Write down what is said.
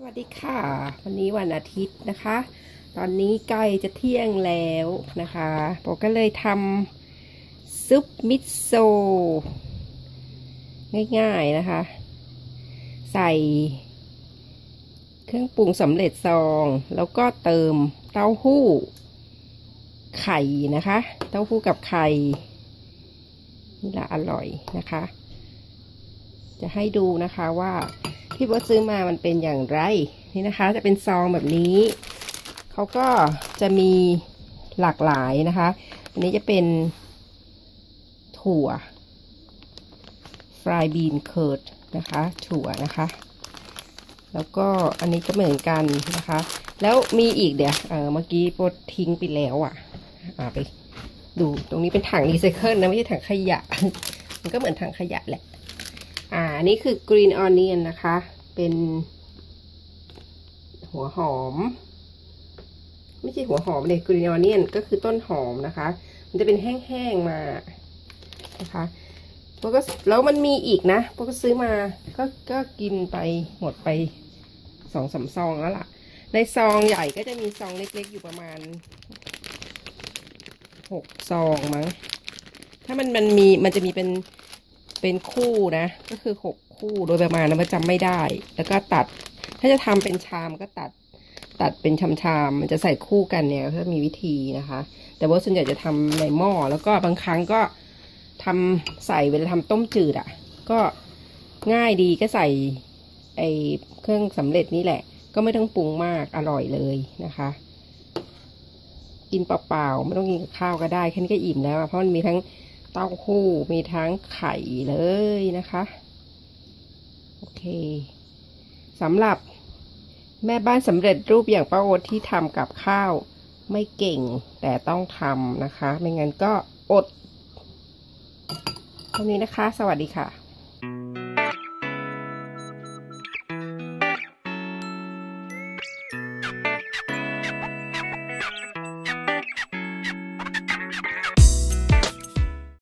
สวัสดีค่ะ วันนี้วันอาทิตย์นะคะ ตอนนี้ใกล้จะเที่ยงแล้วนะคะโปก็เลยทำซุปมิโซะง่ายๆนะคะ ใส่เครื่องปรุงสำเร็จซอง แล้วก็เติมเต้าหู้ ไข่นะคะ เต้าหู้กับไข่นี่ละอร่อยนะคะ จะให้ดูนะคะว่า ที่โบซื้อมามันเป็นอย่างไร นี่นะคะ จะเป็นซองแบบนี้ เขาก็จะมีหลากหลายนะคะ อันนี้จะเป็นถั่วฟรายบีนเคิร์ดนะคะ ถั่วนะคะ แล้วก็อันนี้ก็เหมือนกันนะคะ แล้วมีอีกเดี๋ยวเออเมื่อกี้โปทิ้งไปแล้วอะอ่าไปดูตรงนี้เป็นถังรีไซเคิลนะ ไม่ใช่ถังขยะ มันก็เหมือนถังขยะแหละ อันนี้คือกรีนออนเนียนนะคะ เป็นหัวหอม ไม่ใช่หัวหอมเลยกรีนออนเนียนก็คือต้นหอมนะคะ มันจะเป็นแห้งๆมานะคะพวกก็แล้วมันมีอีกนะพวกก็ซื้อมาก็ก็กินไปหมดไปสองสามซองแล้วล่ะ ในซองใหญ่ก็จะมีซองเล็กๆอยู่ประมาณหกซองมั้ง ถ้ามันมันมีมันจะมีเป็น เป็นคู่นะ ก็คือหกคู่โดยประมาณนะมันจำไม่ได้ แล้วก็ตัด ถ้าจะทำเป็นชามก็ตัด ตัดเป็นชามชามมันจะใส่คู่กันเนี่ยก็มีวิธีนะคะ แต่ว่าส่วนใหญ่จะทำในหม้อแล้วก็บางครั้งก็ทำใส่เวลาทำต้มจืดอะ่ะ ก็ง่ายดีก็ใส่ไอเครื่องสำเร็จนี่แหละ ก็ไม่ต้องปรุงมากอร่อยเลยนะคะ กินเปล่าๆไม่ต้องกินกับข้าวก็ได้แค่นี้ก็อิ่มแล้วเพราะมันมีทั้ง เต้าหู้มีทั้งไข่เลยนะคะ โอเคสำหรับแม่บ้านสำเร็จรูปอย่างป้าโอที่ทำกับข้าวไม่เก่งแต่ต้องทำนะคะ ไม่งั้นก็อดเท่านี้นะคะ สวัสดีค่ะ